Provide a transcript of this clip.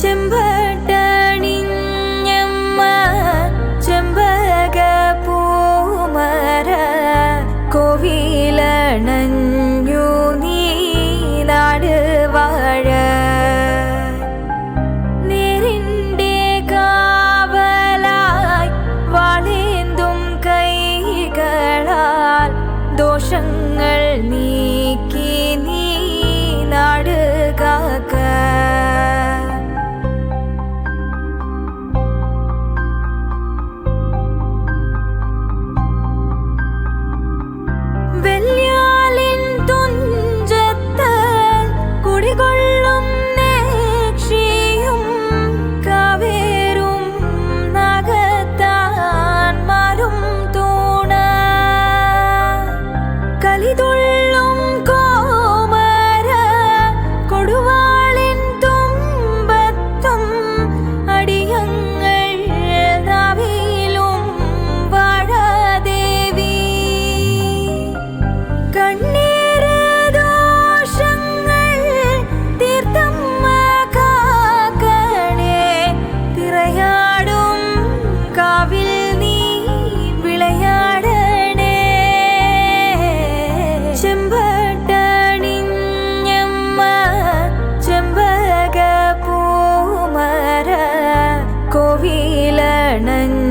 ചെമ്പടണിഞ്ഞമ്മ ചെമ്പക പൂമര കോവിലണഞ്ഞ கணங்க